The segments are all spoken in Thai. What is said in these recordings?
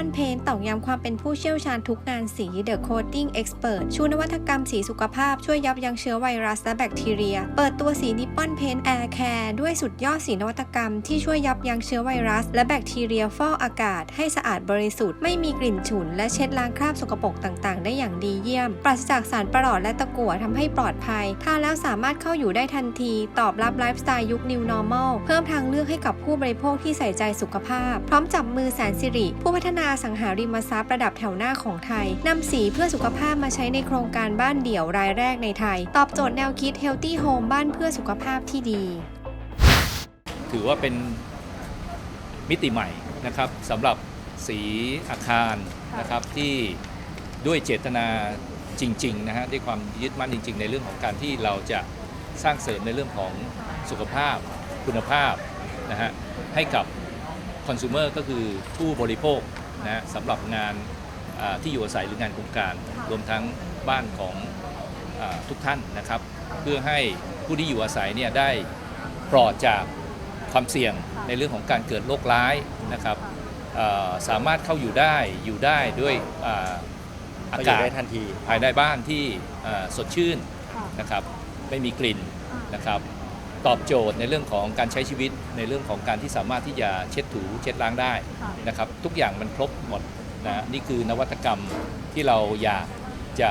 อนเพนต่อกย้ำความเป็นผู้เชี่ยวชาญทุกงานสี The Coating Expert ชูนวัตกรรมสีสุขภาพช่วยยับยั้งเชื้อไวรัสและแบคทีเรีย เปิดตัวสีนิปปอนเพนแอร์แคร์ด้วยสุดยอดสีนวัตกรรมที่ช่วยยับยั้งเชื้อไวรัส และแบคทีเรียฟอกอากาศ ให้สะอาดบริสุทธิ์ไม่มีกลิ่นฉุน และเช็ดล้างคราบสกปรกต่างๆ ได้อย่างดีเยี่ยม ปราศจากสารประหลอดและตะกั่วทำให้ปลอดภัยทานแล้วสามารถเข้าอยู่ได้ทันที ตอบรับไลฟ์สไตล์ยุค New Normal เพิ่มทางเลือกให้กับผู้บริโภคที่ใส่ใจสุขภาพ พร้อมจับมือแสนสิริ ผู้พัฒนาอสังหาริมทรัพย์ระดับแถวหน้าของไทยนำสีเพื่อสุขภาพมาใช้ในโครงการบ้านเดี่ยวรายแรกในไทย ตอบโจทย์แนวคิด Healthy Home บ้านเพื่อสุขภาพที่ดี ถือว่าเป็นมิติใหม่นะครับสำหรับสีอาคารนะครับที่ด้วยเจตนาจริงๆนะฮะด้วยความยึดมั่นจริง ๆ ในเรื่องของการที่เราจะสร้างเสริมในเรื่องของสุขภาพ คุณภาพนะฮะให้กับคอน sumer ก็คือผู้บริโภค นะฮะสำหรับงานอ่าที่อยู่อาศัยหรืองานโครงการ รวมทั้งบ้านของอาทุกท่านนะครับ เพื่อให้ผู้ที่อยู่อาศัยเนี่ยได้ปลอดจากความเสี่ยงในเรื่องของการเกิดโรคร้ายนะครับเอ่อสามารถเข้าอยู่ได้อยู่ได้ด้วยอ่าอาก็อยู่กาศได้ทันทีภายในบ้านที่เอ่อสดชื่นค่ะนะครับไม่มีกลิ่นนะครับ ตอบโจทย์ในเรื่องของการใช้ชีวิตในเรื่องของการที่สามารถที่จะเช็ดถูเช็ดล้างได้ค่ะนะครับ ทุกอย่างมันครบหมดนะนี่คือนวัตกรรมที่เราอยากจะ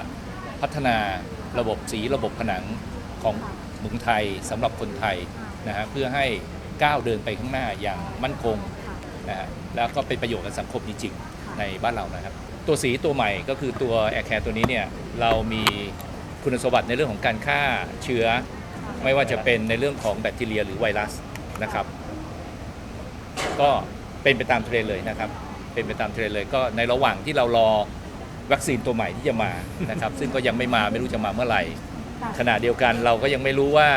พัฒนาระบบสีระบบผนังของเมืองไทยสำหรับคนไทยนะฮะเพื่อให้ก้าวเดินไปข้างหน้าอย่างมั่นคงค่ะนะฮะแล้วก็เป็นประโยชน์กับสังคมจริงค่ะๆในบ้านเรานะครับ ตัวสีตัวใหม่ก็คือตัว Air Care ตัวนี้เนี่ยเรามีคุณสมบัติในเรื่องของการฆ่าเชื้อ ไม่ว่าจะเป็นในเรื่องของแบคทีเรียหรือไวรัสนะครับ ก็เป็นไปตามเทรนด์เลยนะครับ เป็นไปตามเทรนด์เลย ก็ในระหว่างที่เรารอวัคซีนตัวใหม่ที่จะมานะครับ ซึ่งก็ยังไม่มาไม่รู้จะมาเมื่อไหร่ค่ะขณะเดียวกันเราก็ยังไม่รู้ว่า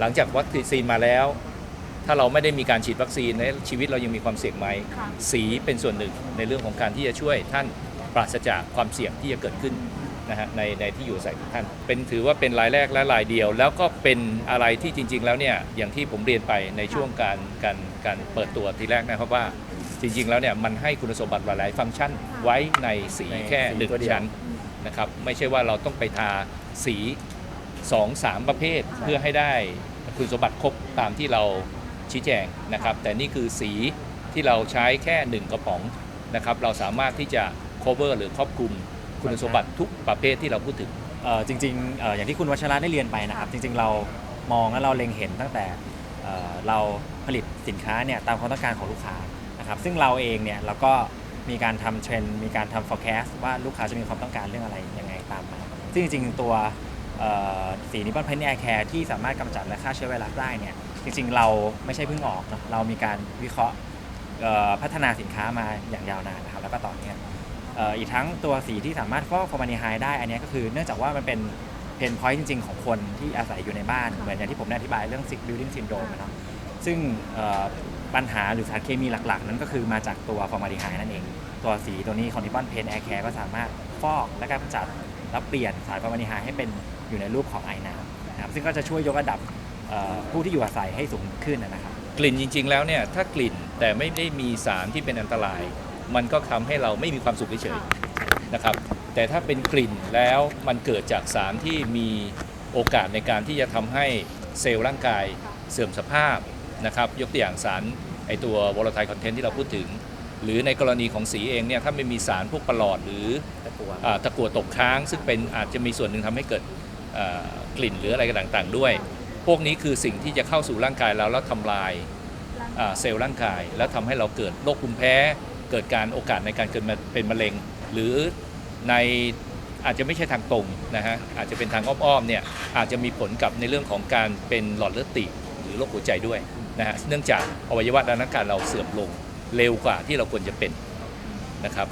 หลังจากวัคซีนมาแล้ว ถ้าเราไม่ได้มีการฉีดวัคซีนในชีวิตเรายังมีความเสี่ยงไหมค่ะสีเป็นส่วนหนึ่งในเรื่องของการที่จะช่วยท่านปราศจากความเสี่ยงที่จะเกิดขึ้น นะฮะในในที่อยู่อาศัยของท่าน เป็นถือว่าเป็นรายแรกและรายเดียว แล้วก็เป็นอะไรที่จริง ๆ แล้วเนี่ยอย่างที่ผมเรียนไปในช่วงการการการเปิดตัวทีแรกนะครับว่าจริง ๆ แล้วเนี่ยมันให้คุณสมบัติหลายๆฟังก์ชันไว้ในสีแค่หนึ่งชั้นนะครับไม่ใช่ว่าเราต้องไปทาสีสองสามประเภทเพื่อให้ได้คุณสมบัติครบตามที่เราชี้แจงนะครับ แต่นี่คือสีที่เราใช้แค่หนึ่งกระป๋องนะครับ เราสามารถที่จะ cover หรือครอบคลุม คุณสมบัติทุกประเภทที่เราพูดถึง เอ่อจริงๆเอ่ออย่างที่คุณวัชระได้เรียนไปนะครับ จริง ๆ เรามองและเราเล็งเห็นตั้งแต่เอ่อเราผลิตสินค้าเนี่ยตามความต้องการของลูกค้านะครับ ซึ่งเราเองเนี่ยเราก็มีการทำเทรนด์มีการทำ forecast ว่าลูกค้าจะมีความต้องการเรื่องอะไรยังไงตามมา ซึ่งจริงๆตัวเอ่อสีนิปปอนเพนแอร์แคร์ที่สามารถกำจัดและฆ่าเชื้อไวรัสได้เนี่ยจริงๆ เราไม่ใช่เพิ่งออกเนอะเรามีการวิเคราะห์เอ่อพัฒนาสินค้ามาอย่างยาวนานนะครับแล้วก็ต่อเนื่องเอ่ออีกทั้งตัวสีที่สามารถฟอกฟอร์มาลดีไฮด์ได้ อันเนี้ยก็คือเนื่องจากว่ามันเป็นเพนพอยต์จริง ๆ ของคนที่อาศัยอยู่ในบ้าน เหมือนอย่างที่ผมได้อธิบายเรื่อง sick building syndrome อะเนาะซึ่งเอ่อปัญหาหรือสารเคมีหลัก ๆ นั้นก็คือมาจากตัวฟอร์มาลดีไฮด์นั่นเอง ตัวสีตัวนี้ของนิปปอนเพนแอร์แคร์ก็สามารถฟอกและก็กำจัดแล้วเปลี่ยนสารฟอร์มาลดีไฮด์ให้เป็นอยู่ในรูปของไอน้ำนะครับซึ่งก็จะช่วยยกระดับเอ่อผู้ที่อยู่อาศัยให้สูงขึ้นนะครับกลิ่นจริง ๆ แล้วเนี่ยถ้ากลิ่นแต่ไม่ได้มีสารที่เป็นอันตราย มันก็ทำให้เราไม่มีความสุขเฉยๆนะครับ แต่ถ้าเป็นกลิ่นแล้วมันเกิดจากสารที่มีโอกาสในการที่จะทำให้เซลล์ร่างกายเสื่อมสภาพนะครับ ยกตัวอย่างสารไอตัว volatile content ที่เราพูดถึง หรือในกรณีของสีเองเนี่ยถ้าไม่มีสารพวกประหลอดหรือตะกัวอ่าตะกั่วตกค้าง ซึ่งเป็นอาจจะมีส่วนหนึ่งทำให้เกิดอ่ากลิ่นหรืออะไรต่างๆ ด้วย พวกนี้คือสิ่งที่จะเข้าสู่ร่างกายเราแล้วทำลายอ่าเซลล์ร่างกาย แล้วทำให้เราเกิดโรคภูมิแพ้ เกิดการโอกาสในการเกิดมาเป็นมะเร็ง หรือในอาจจะไม่ใช่ทางตรงนะฮะอาจจะเป็นทางอ้อมๆเนี่ยอาจจะมีผลกับในเรื่องของการเป็นหลอดเลือดตีบหรือโรคหัวใจด้วยนะฮะเนื่องจากอวัยวะด้านร่างกายเราเสื่อมลงเร็วกว่าที่เราควรจะเป็นนะครับ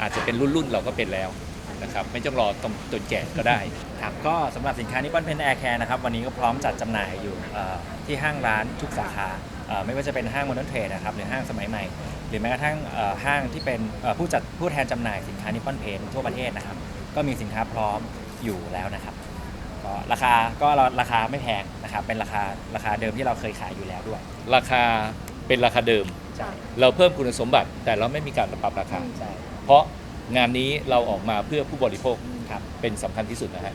อาจจะเป็นรุ่นๆเราก็เป็นแล้วนะครับไม่ต้องรอตรงจนแก่ก็ได้ ครับก็สำหรับสินค้านิปอนเพนแอร์แคร์นะครับ วันนี้ก็พร้อมจัดจำหน่ายอยู่เอ่อที่ห้างร้านทุกสาขา ไม่ว่าจะเป็นห้างมอนเทรดนะครับหรือห้างสมัยใหม่ หรือแม้กระทั่งเอ่อห้างที่เป็นเอ่อผู้จัดผู้แทนจำหน่ายสินค้านิปปอนเพนทั่วประเทศนะครับ ก็มีสินค้าพร้อมอยู่แล้วนะครับก็ราคาก็เราราคาไม่แพงนะครับเป็นราคาราคาเดิมที่เราเคยขายอยู่แล้วด้วย ราคาเป็นราคาเดิมใช่เราเพิ่มคุณสมบัติแต่เราไม่มีการปรับราคาใช่เพราะงานนี้เราออกมาเพื่อผู้บริโภคครับเป็นสำคัญที่สุดนะฮะ